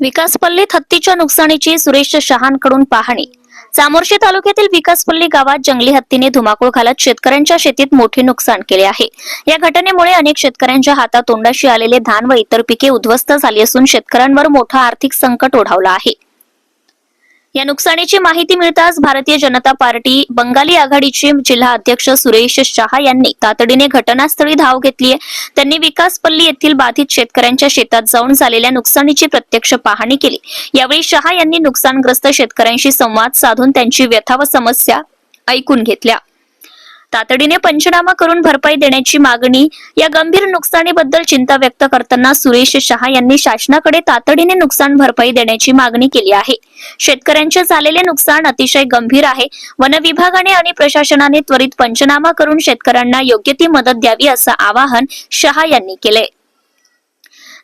विकासपल्लीत हत्तीच्या नुकसानीची सुरेश शहांकडून पाहणी. चामोर्शी तालुक्यातील विकासपल्ली गावात जंगली हत्तीने धुमाकूळ घालत शेतकऱ्यांच्या शेतीत मोठे नुकसान केले आहे. या घटनेमुळे अनेक शेतकऱ्यांच्या हातात तोंडाशी आलेले धान व इतर पिके उद्ध्वस्त झाली असून शेतकऱ्यांवर मोठा आर्थिक संकट ओढावला आहे. या नुकसानीची माहिती मिळताच भारतीय जनता पार्टी बंगाली आघाडीचे जिल्हा अध्यक्ष सुरेश शहा यांनी तातडीने घटनास्थळी धाव घेतली आहे. त्यांनी विकासपल्ली येथील बाधित शेतकऱ्यांच्या शेतात जाऊन झालेल्या नुकसानीची प्रत्यक्ष पाहणी केली. यावेळी शहा यांनी नुकसानग्रस्त शेतकऱ्यांशी संवाद साधून त्यांची व्यथा व समस्या ऐकून घेतल्या. तातडीने पंचनामा करून भरपाई देण्याची मागणी या गंभीर नुकसानीबद्दल चिंता व्यक्त करताना सुरेश शहा यांनी शासनाकडे तातडीने नुकसान भरपाई देण्याची मागणी केली आहे. शेतकऱ्यांचे झालेले नुकसान अतिशय गंभीर आहे. वन विभागाने आणि प्रशासनाने त्वरित पंचनामा करून शेतकऱ्यांना योग्य ती मदत द्यावी असं आवाहन शहा यांनी केले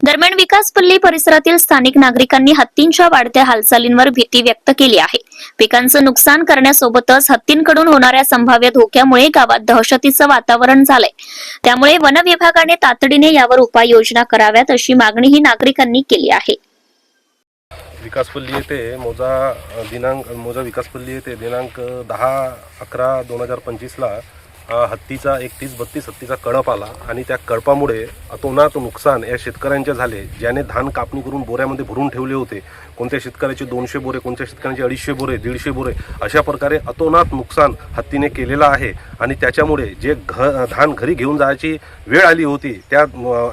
दरम्यान विकासपल्ली परिसरातील स्थानिक नागरिकांनी हत्तींच्या वाढत्या हालचालींवर भीती व्यक्त केली आहे. पिकांचं नुकसान करण्यासोबतच हत्तींकडून होणाऱ्या संभाव्य धोक्यामुळे गावात दहशतीचं वातावरण झालंय. त्यामुळे वन विभागाने तातडीने यावर उपाययोजना कराव्यात अशी मागणीही नागरिकांनी केली आहे. विकासपल्ली येथे मोजा दिनांक मोजा विकासपल्ली येथे दिनांक दहा अकरा दोन हजार पंचवीसला हत्तीचा एकतीस बत्तीस हत्तीचा कळप आला आणि त्या कळपामुळे अतोनात नुकसान या शेतकऱ्यांचे झाले ज्याने धान कापणी करून बोऱ्यामध्ये भरून ठेवले होते. कोणत्या शेतकऱ्याचे दोनशे बोरे कोणत्या शेतकऱ्यांचे अडीचशे बोरे दीडशे बोरे अशा प्रकारे अतोनात नुकसान हत्तीने केलेलं आहे. आणि त्याच्यामुळे जे घ धान घरी घेऊन जायची वेळ आली होती त्या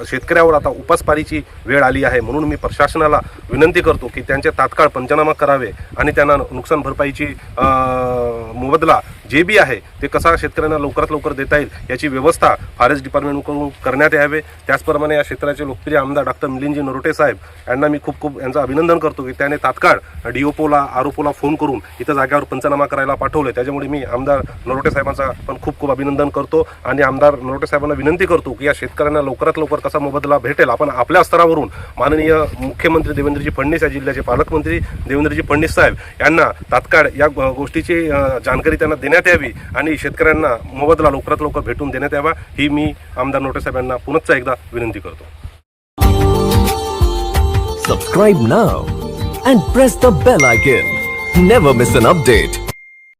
शेतकऱ्यावर आता उपासपारीची वेळ आली आहे. म्हणून मी प्रशासनाला विनंती करतो की त्यांचे तात्काळ पंचनामा करावे आणि त्यांना नुकसान भरपाईची मोबदला जे बी आहे ते कसा शेतकऱ्यांना लवकरात लवकर देता येईल याची व्यवस्था फॉरेस्ट डिपार्टमेंटकडून करण्यात यावे. त्याचप्रमाणे या क्षेत्राचे लोकप्रिय आमदार डॉक्टर मिलिंदजी नरोटे साहेब यांना मी खूप खूप यांचं अभिनंदन करतो की त्याने तात्काळ डीओपोला आरोपोला फोन करून इथं जाग्यावर पंचनामा करायला पाठवले. त्याच्यामुळे मी आमदार नरोटे साहेबांचा पण खूप खूप अभिनंदन करतो आणि आमदार नरोटे साहेबांना विनंती करतो की या शेतकऱ्यांना लवकरात लवकर कसा मोबदला भेटेल आपण आपल्या स्तरावरून माननीय मुख्यमंत्री देवेंद्रजी फडणवीस या जिल्ह्याचे पालकमंत्री देवेंद्रजी फडणवीस साहेब यांना तात्काळ या गोष्टीची जानकारी त्यांना देण्यात यावी आणि शेतकऱ्यांना मोबदला लवकरात लवकर भेटून देण्यात यावा ही मी आमदार नोटे साहेबांना पुनश्च एकदा विनंती करतो Subscribe now and press the bell icon. Never miss an update.